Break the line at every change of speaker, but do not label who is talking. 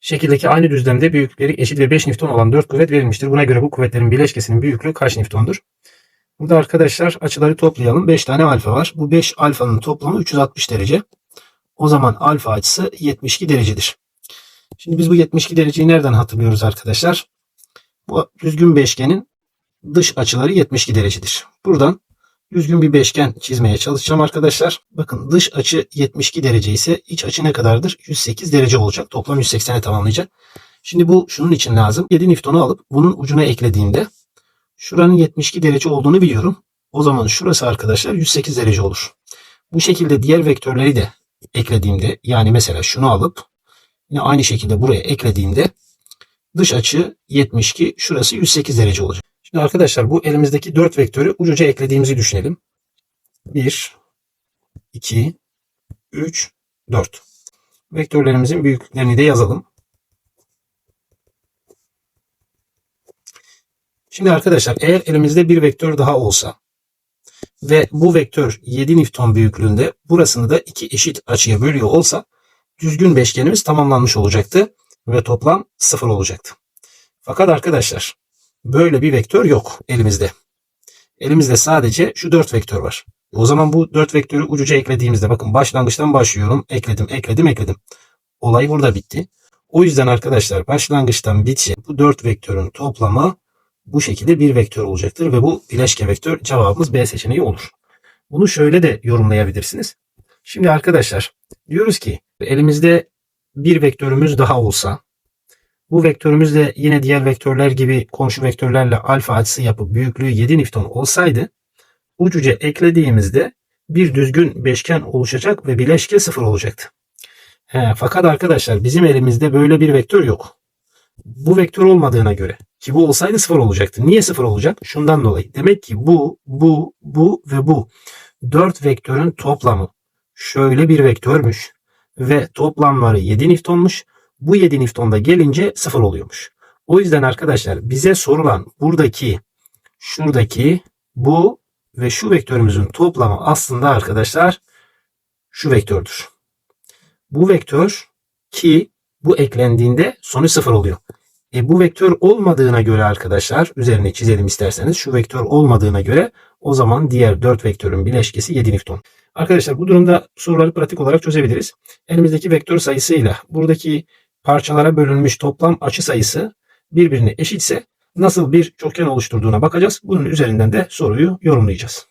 Şekildeki aynı düzlemde büyüklükleri eşit ve 5 Newton olan 4 kuvvet verilmiştir. Buna göre bu kuvvetlerin bileşkesinin büyüklüğü kaç Newton'dur? Burada arkadaşlar açıları toplayalım. 5 tane alfa var. Bu 5 alfanın toplamı 360 derece. O zaman alfa açısı 72 derecedir. Şimdi biz bu 72 dereceyi nereden hatırlıyoruz arkadaşlar? Bu düzgün beşgenin dış açıları 72 derecedir. Buradan düzgün bir beşgen çizmeye çalışacağım arkadaşlar. Bakın dış açı 72 derece ise iç açı ne kadardır? 108 derece olacak. Toplam 180'e tamamlayacak. Şimdi bu şunun için lazım. 7 Newton'u alıp bunun ucuna eklediğimde şuranın 72 derece olduğunu biliyorum. O zaman şurası arkadaşlar 108 derece olur. Bu şekilde diğer vektörleri de eklediğimde yani mesela şunu alıp yine aynı şekilde buraya eklediğimde dış açı 72 şurası 108 derece olacak. Şimdi arkadaşlar bu elimizdeki 4 vektörü ucuca eklediğimizi düşünelim. 1, 2, 3, 4. Vektörlerimizin büyüklüklerini de yazalım. Şimdi arkadaşlar eğer elimizde bir vektör daha olsa ve bu vektör 7 Newton büyüklüğünde burasını da iki eşit açıya bölüyor olsa düzgün beşgenimiz tamamlanmış olacaktı ve toplam 0 olacaktı. Fakat arkadaşlar böyle bir vektör yok elimizde. Elimizde sadece şu 4 vektör var. O zaman bu 4 vektörü ucuca eklediğimizde bakın başlangıçtan başlıyorum. Ekledim, ekledim, ekledim. Olay burada bitti. O yüzden arkadaşlar başlangıçtan bitişe bu 4 vektörün toplamı bu şekilde bir vektör olacaktır ve bu bileşke vektör cevabımız B seçeneği olur. Bunu şöyle de yorumlayabilirsiniz. Şimdi arkadaşlar diyoruz ki elimizde bir vektörümüz daha olsa bu vektörümüz de yine diğer vektörler gibi komşu vektörlerle alfa açısı yapıp büyüklüğü 7 Newton olsaydı ucuca eklediğimizde bir düzgün beşgen oluşacak ve bileşke sıfır olacaktı. He, fakat arkadaşlar bizim elimizde böyle bir vektör yok. Bu vektör olmadığına göre ki bu olsaydı sıfır olacaktı. Niye sıfır olacak? Şundan dolayı. Demek ki bu, bu, bu ve bu dört vektörün toplamı şöyle bir vektörmüş ve toplamları 7 Newton'muş. Bu 7 Newton'da gelince sıfır oluyormuş. O yüzden arkadaşlar bize sorulan buradaki, şuradaki, bu ve şu vektörümüzün toplamı aslında arkadaşlar şu vektördür. Bu vektör ki bu eklendiğinde sonuç sıfır oluyor. E bu vektör olmadığına göre arkadaşlar üzerine çizelim isterseniz şu vektör olmadığına göre o zaman diğer 4 vektörün bileşkesi 7 Newton. Arkadaşlar bu durumda soruları pratik olarak çözebiliriz. Elimizdeki vektör sayısıyla buradaki parçalara bölünmüş toplam açı sayısı birbirine eşitse nasıl bir çokgen oluşturduğuna bakacağız. Bunun üzerinden de soruyu yorumlayacağız.